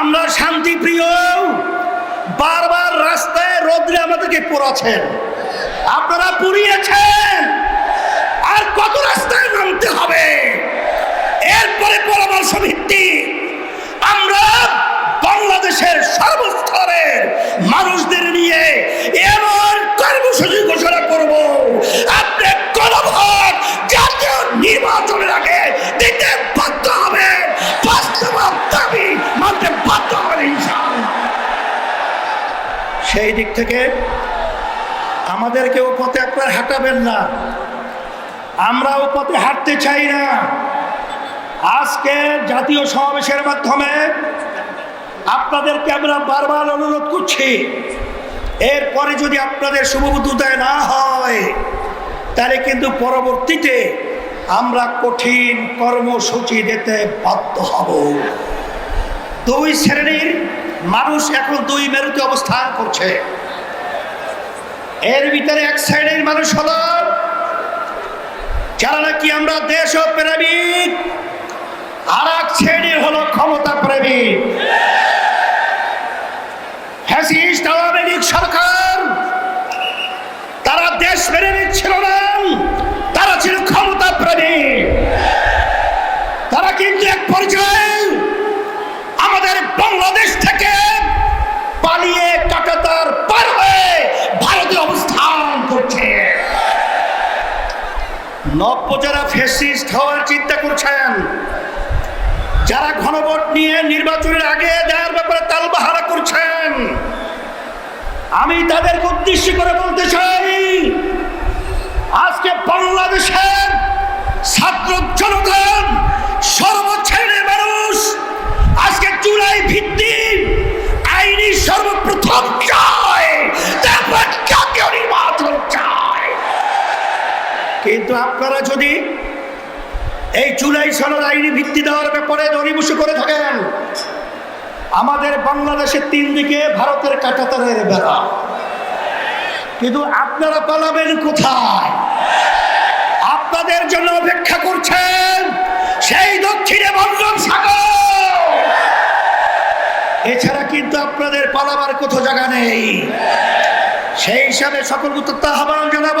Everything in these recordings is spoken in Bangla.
আমরা শান্তিপ্রিয়। বারবার রাস্তায় রোদ্রে আমাদেরকে পোড়াচ্ছেন। আপনারা পুড়িয়েছেন। আর কত রাস্তায় নামতে হবে? এরপরে পরামর্শ ভিত্তি। আমরা বাংলাদেশের সর্বস্তরের মানুষদের নিয়ে সেই দিক থেকে আমাদেরকেও পথে আপনার হাঁটাবেন না। আমরাও পথে হাঁটতে চাই না। আজকে জাতীয় সমাবেশের মাধ্যমে আপনাদেরকে আমরা বারবার অনুরোধ করছি, এরপরে যদি আপনাদের শুভবুদ্ধতায় না হয়, তাহলে কিন্তু পরবর্তীতে আমরা কঠিন কর্মসূচি দিতে বাধ্য হব। দুই শ্রেণির মানুষ এখন দুই মেরুতে অবস্থান করছে। এর ভিতরে এক শ্রেণির মানুষ হলো, যারা নাকি আমরা দেশ প্রেমিক। আর এক শ্রেণির হলো ক্ষমতা প্রেমিক। তারা দেশ ছিল না, তারা ছিল ক্ষমতা প্রেমিক। তারা কিন্তু এক পর্যায়ে নব্য যারা ফেসিস্ট হওয়ার চিন্তা করছেন। যারা ঘনভোট নিয়ে নির্বাচনের আগে দেওয়ার ব্যাপারে তালবাহারা করছেন, আমি তাদেরকে উদ্দেশ্য করে বলতে চাই, আজকে বাংলাদেশের ছাত্র জনতা সর্বশ্রেণীর মানুষ আজকে চূড়াই ভিত্তি কিন্তু আপনারা যদি এই জুলাই সনদ আইনি ভিত্তি দেওয়ার ব্যাপারে দরিবসু করে থাকেন, আমাদের বাংলাদেশের তিন দিকে ভারতের কাটাতারের বেড়া। কিন্তু আপনারা পালাবেন কোথায়? আপনাদের জন্য অপেক্ষা করছেন সেই দক্ষিণে বঙ্গোপ সাগর। এছাড়া কিন্তু আপনাদের পালাবার কোথাও জায়গা নেই। সেই হিসাবে সকল আহ্বান জানাব।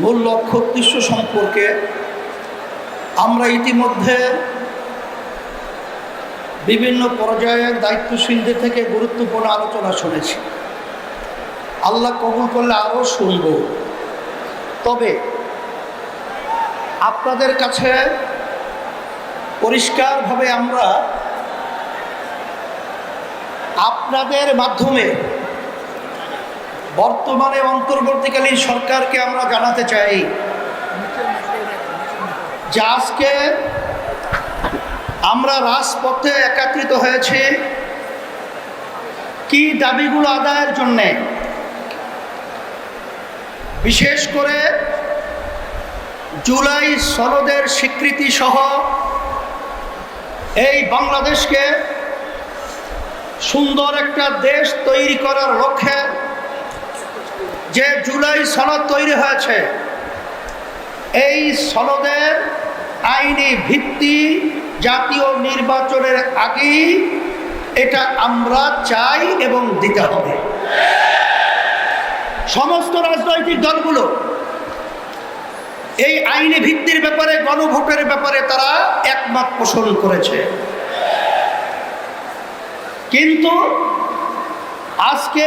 মূল লক্ষ্য উদ্দেশ্য সম্পর্কে আমরা ইতিমধ্যে বিভিন্ন পর্যায়ের দায়িত্বশীলদের থেকে গুরুত্বপূর্ণ আলোচনা শুনেছি। আল্লাহ কবুল করলে আরও শুনব। তবে আপনাদের কাছে পরিষ্কারভাবে আমরা আপনাদের মাধ্যমে বর্তমানে অন্তর্বর্তীকালীন সরকারকে আমরা জানাতে চাই যে আজকে আমরা রাজপথে একত্রিত হয়েছি। কি দাবিগুলো আদায়ের জন্যে? বিশেষ করে জুলাই সনদের স্বীকৃতি সহ এই বাংলাদেশকে সুন্দর একটা দেশ তৈরি করার লক্ষ্যে যে জুলাই সনদ তৈরি হয়েছে, এই সনদের আইনি ভিত্তি জাতীয় নির্বাচনের আগেই এটা আমরা চাই এবং দিতে হবে। সমস্ত রাজনৈতিক দলগুলো এই আইনি ভিত্তির ব্যাপারে, গণভোটের ব্যাপারে তারা একমত পোষণ করেছে। কিন্তু আজকে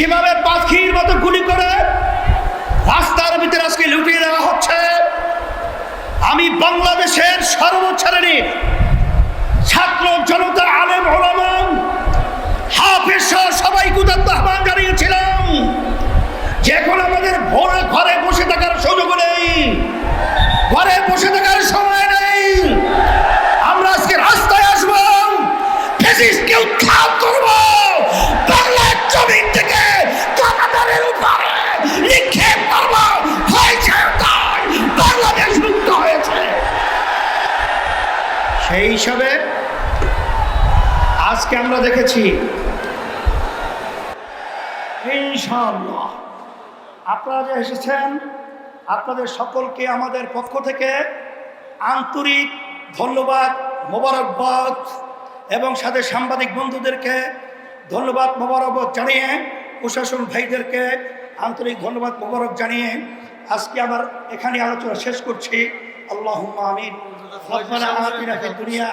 যেভাবে পাখির মতো গুলি করে রাস্তার ভিতরে আজকে লুটিয়ে দেওয়া হচ্ছে, আমি বাংলাদেশের সর্বশ্রেণীর ছাত্র জনতা আলেম সহ সবাই জানিয়েছিলাম যে আমাদের ঘরে বসে থাকার নেই, ঘরে বসে থাকার সময় নেই। আমরা আজকে রাস্তায় আসব করব। হিসাবে আজকে আমরা দেখেছি আপনারা যে এসেছেন, আপনাদের সকলকে আমাদের পক্ষ থেকে আন্তরিক ধন্যবাদ, মোবারকবাদ, এবং সাথে সাংবাদিক বন্ধুদেরকে ধন্যবাদ, মোবারকবাদ জানিয়ে, প্রশাসন ভাইদেরকে আন্তরিক ধন্যবাদ, মোবারক জানিয়ে আজকে আমার এখানে আলোচনা শেষ করছি। আল্লাহ আমিন। রব্বানা আতিনা ফিদ দুনিয়া